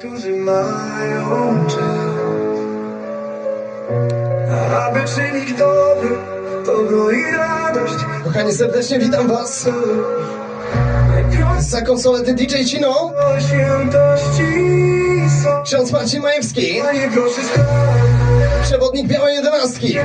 którzy mają czas Aby czynić dobro, dobro i radość. Kochani, serdecznie witam Was. Za konsolety DJ Cino, ksiądz Marcin Majewski, przewodnik Białej Jedenastki.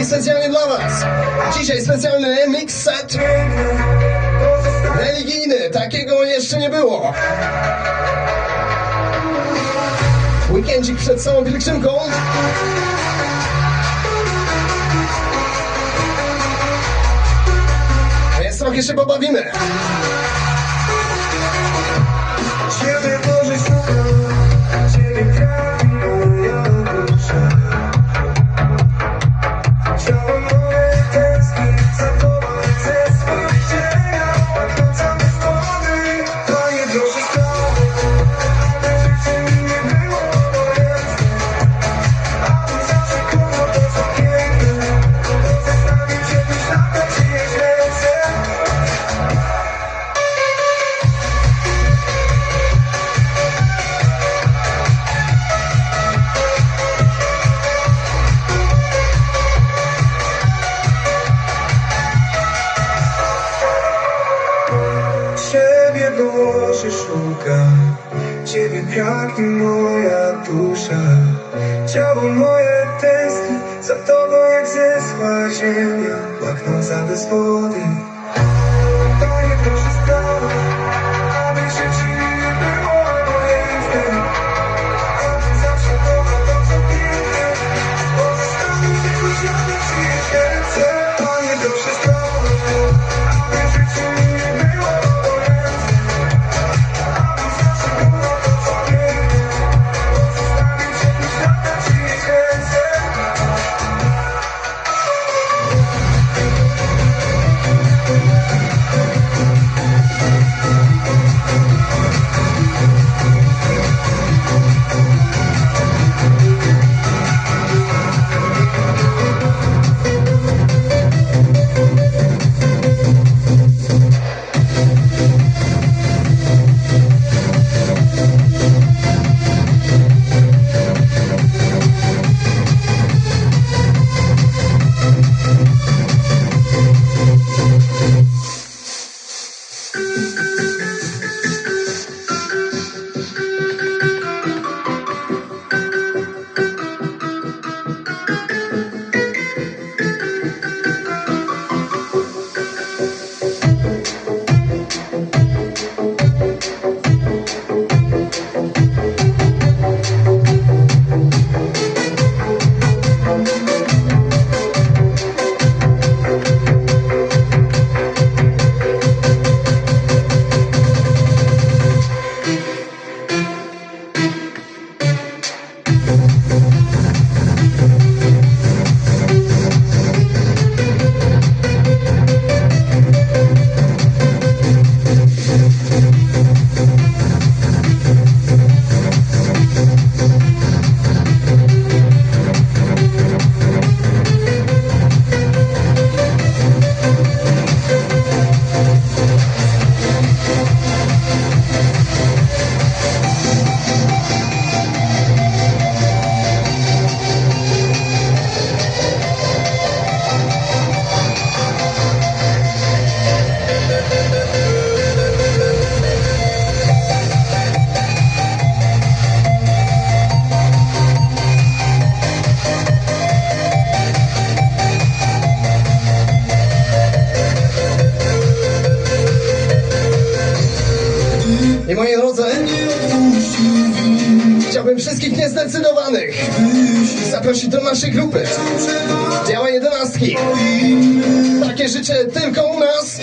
I specjalnie dla Was. Dzisiaj specjalny mix set. Religijny, takiego jeszcze nie było. Weekendzik przed całą pielgrzymką. Więc trochę się pobawimy. Ciebie Boże Ciebie zaprosić do naszej grupy. Działa jedenastki. Takie życzę tylko u nas.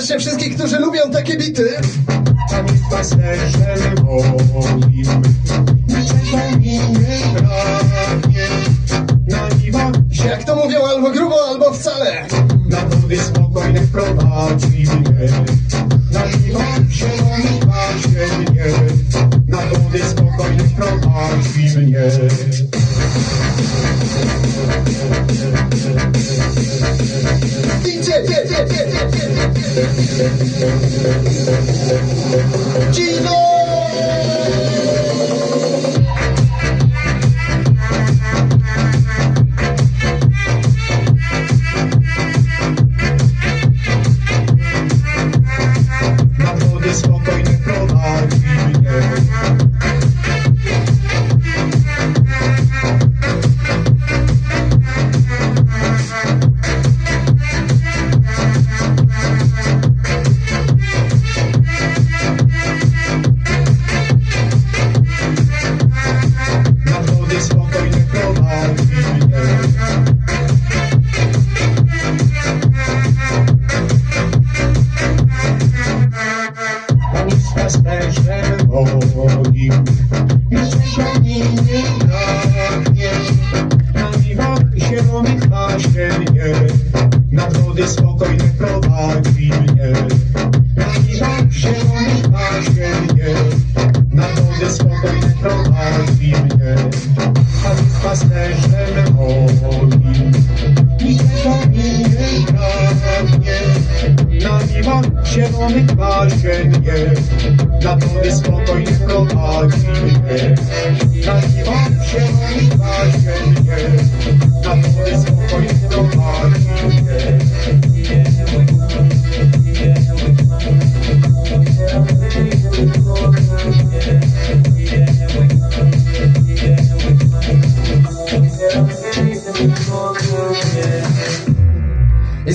Serdecznie wszystkich, którzy lubią takie bity. Jak to mówią, albo grubo, albo wcale. Na wody spokojne prowadzi mnie Na niwach zielonych pasie mnie Na wody spokojne prowadzi mnie DJ, DJ, DJ,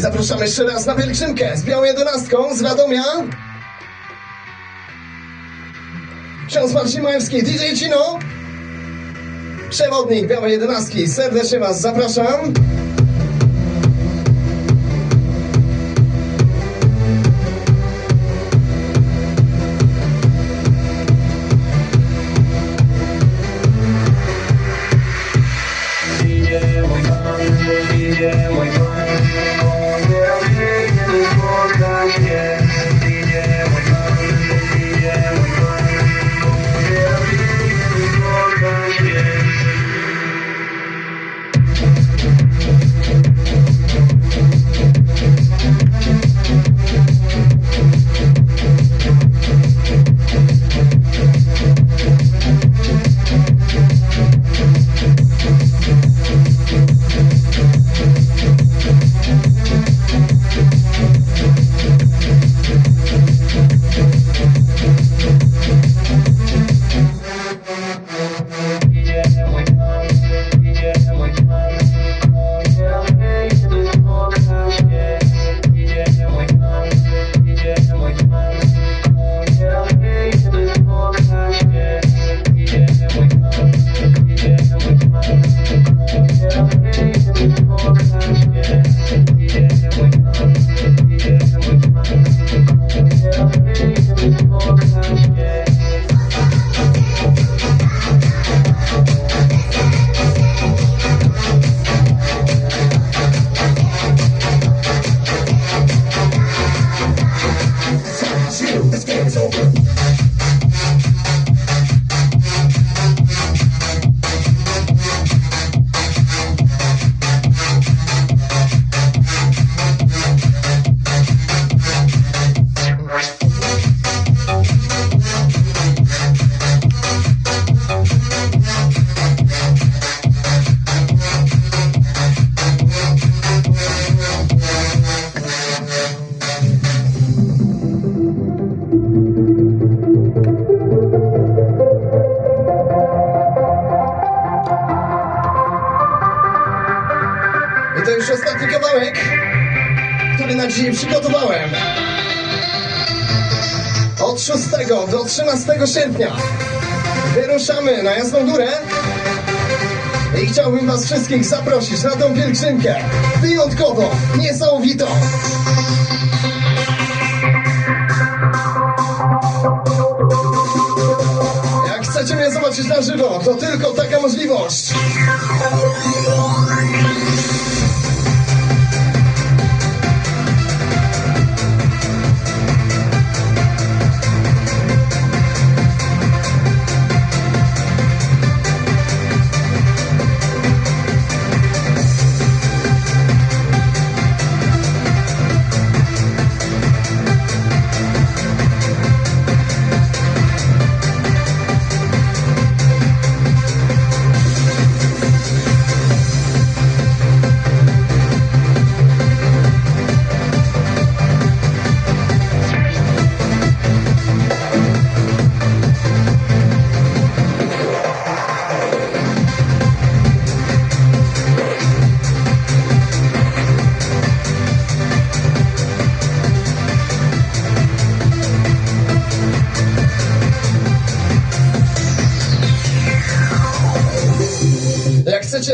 zapraszamy jeszcze raz na pielgrzymkę z białą jedenastką z Radomia. Ksiądz Marcin Majewski, DJ Cino. Przewodnik białej jedenastki. Serdecznie Was zapraszam. Kawałek, który na dzisiaj przygotowałem. Od 6 do 13 sierpnia Wyruszamy na Jasną Górę i chciałbym was wszystkich zaprosić na tą pielgrzymkę wyjątkową, niesamowitą. Jak chcecie mnie zobaczyć na żywo, to tylko taka możliwość.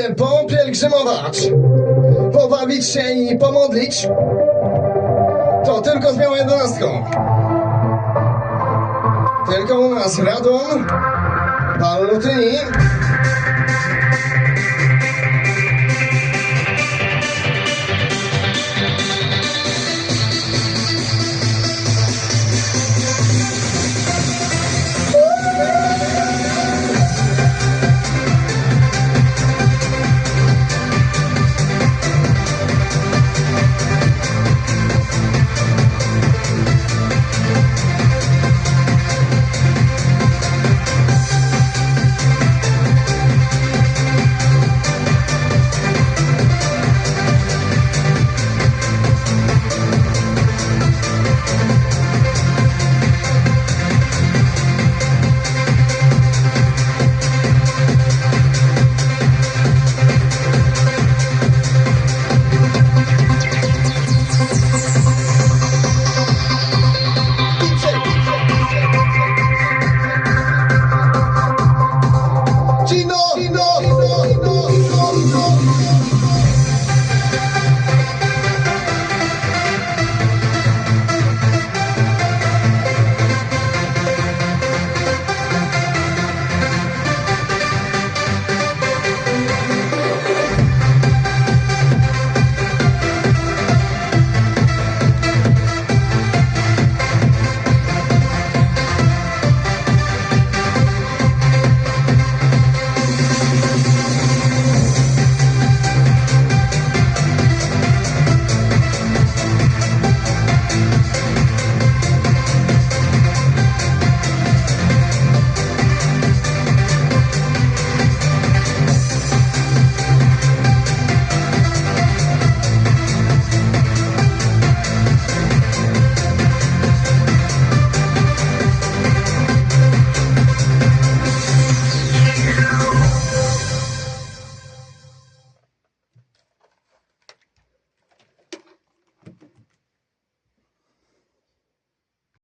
Chcecie popielgrzymować, pobawić się i pomodlić, to tylko z białą jedenastką. Tylko u nas Radom, Palutyni